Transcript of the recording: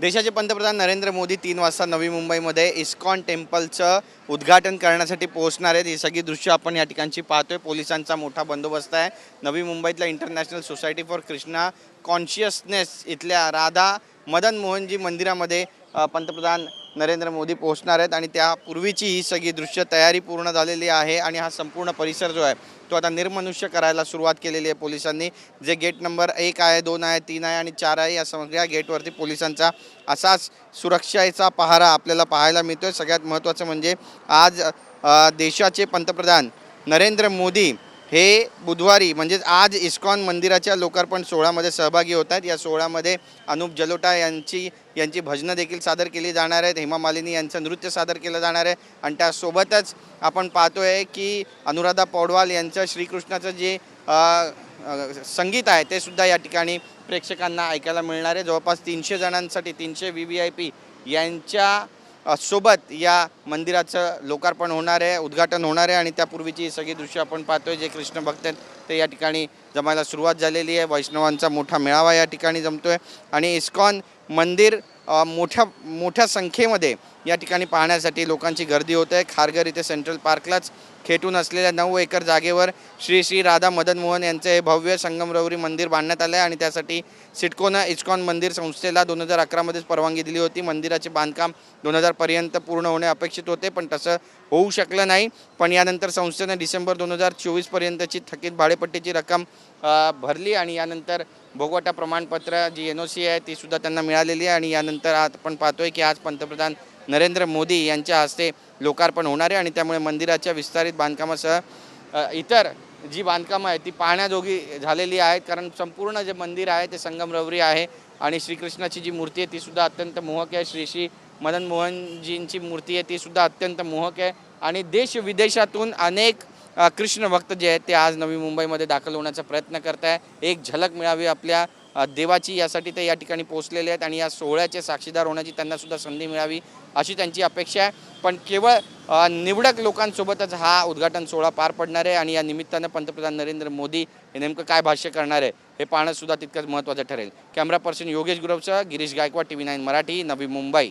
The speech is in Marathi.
देशाचे पंतप्रधान नरेंद्र मोदी तीन वाजता नवी मुंबईमध्ये इस्कॉन टेम्पलचं उद्घाटन करण्यासाठी पोहोचणार आहेत. ही सगळी दृश्य आपण या ठिकाणची पाहतोय. पोलिसांचा मोठा बंदोबस्त आहे. नवी मुंबईतल्या international society for Krishna consciousness इथल्या राधा मदन मोहनजी मंदिरामध्ये पंतप्रधान नरेंद्र मोदी पोहोचणार आहेत आणि त्यापूर्वीची ही सगळी दृश्य तयारी पूर्ण झालेली आहे आणि हा संपूर्ण परिसर जो आहे तो आता निर्मनुष्य करायला सुरुवात केलेली आहे पोलिसांनी. जे गेट नंबर एक आहे दोन आहे तीन आहे आणि चार आहे या सगळ्या गेटवरती पोलिसांचा असाच सुरक्षेचा पहारा आपल्याला पाहायला मिळतोय. सगळ्यात महत्त्वाचं म्हणजे आज देशाचे पंतप्रधान नरेंद्र मोदी हे बुधवारी म्हणजेच आज इस्कॉन मंदिराच्या लोकार्पण सोहळ्यामध्ये सहभागी होत आहेत. या सोहळ्यामध्ये अनुप जलोटा यांची यांची भजनं देखील सादर केली जाणार आहेत. हेमा मालिनी यांचं नृत्य सादर केलं जाणार आहे. आणि त्यासोबतच आपण पाहतोय की अनुराधा पौडवाल यांचं श्रीकृष्णाचं जे संगीत आहे ते सुद्धा या ठिकाणी प्रेक्षकांना ऐकायला मिळणार आहे. जवळपास तीनशे जणांसाठी तीनशे व्ही व्ही आय पी यांच्या सोबत या मंदिराचं लोकार्पण होणार आहे उद्घाटन होणार आहे आणि त्यापूर्वीची सगळी दृश्य आपण पाहतोय जे कृष्ण भक्त आहेत ते या ठिकाणी जमायला सुरुवात झालेली आहे. वैष्णवांचा मोठा मेळावा या ठिकाणी जमतोय आणि इस्कॉन मंदिर मोठ्या मोठ्या संख्येमध्ये या ठिकाणी पाहण्यासाठी लोकांची गर्दी होत आहे. खारघर इथे सेंट्रल पार्कलाच खेटून असलेल्या नऊ एकर जागेवर श्री श्री राधा मदन मोहन यांचे हे भव्य संगमरवरी मंदिर बांधण्यात आलं आहे आणि त्यासाठी सिटकोनं इस्कॉन मंदिर संस्थेला दोन हजार अकरामध्येच परवानगी दिली होती. मंदिराचे बांधकाम दोन हजारपर्यंत पूर्ण होणे अपेक्षित होते पण तसं होऊ शकलं नाही. पण यानंतर संस्थेनं डिसेंबर दोन हजार चोवीसपर्यंतची थकीत भाडेपट्टीची रक्कम भरली आणि यानंतर भोगवटा प्रमाणपत्र जी एन ओ सी आहे ती सुद्धा त्यांना मिळालेली आहे आणि यानंतर आज आपण पाहतोय की आज पंतप्रधान नरेंद्र मोदी यांच्या हस्ते लोकार्पण होणार आहे आणि त्यामुळे मंदिराच्या विस्तारित बांधकामासह इतर जी बांधकामं आहेत ती पाहण्याजोगी झालेली आहेत. कारण संपूर्ण जे मंदिर आहे ते संगमरवरी आहे आणि श्रीकृष्णाची जी मूर्ती आहे ती सुद्धा अत्यंत मोहक आहे. श्री श्री मदन मोहनजींची मूर्ती आहे ती सुद्धा अत्यंत मोहक आहे. आणि देश विदेशातून अनेक कृष्ण भक्त जे आहेत ते आज नवी मुंबईमध्ये दाखल होण्याचा प्रयत्न करत आहे एक झलक मिळावी आपल्या देवाची यासाठी ते या ठिकाणी पोहोचलेले आहेत आणि या सोहळ्याचे साक्षीदार होण्याची त्यांनासुद्धा संधी मिळावी अशी त्यांची अपेक्षा आहे. पण केवळ निवडक लोकांसोबतच हा उद्घाटन सोहळा पार पडणार आहे आणि या निमित्तानं पंतप्रधान नरेंद्र मोदी हे नेमकं काय भाष्य करणार आहे हे पाहणंसुद्धा तितकंच महत्त्वाचं ठरेल. Camera person Yogesh गुरवचं Girish Gaikwad T V nine Marathi Navi Mumbai.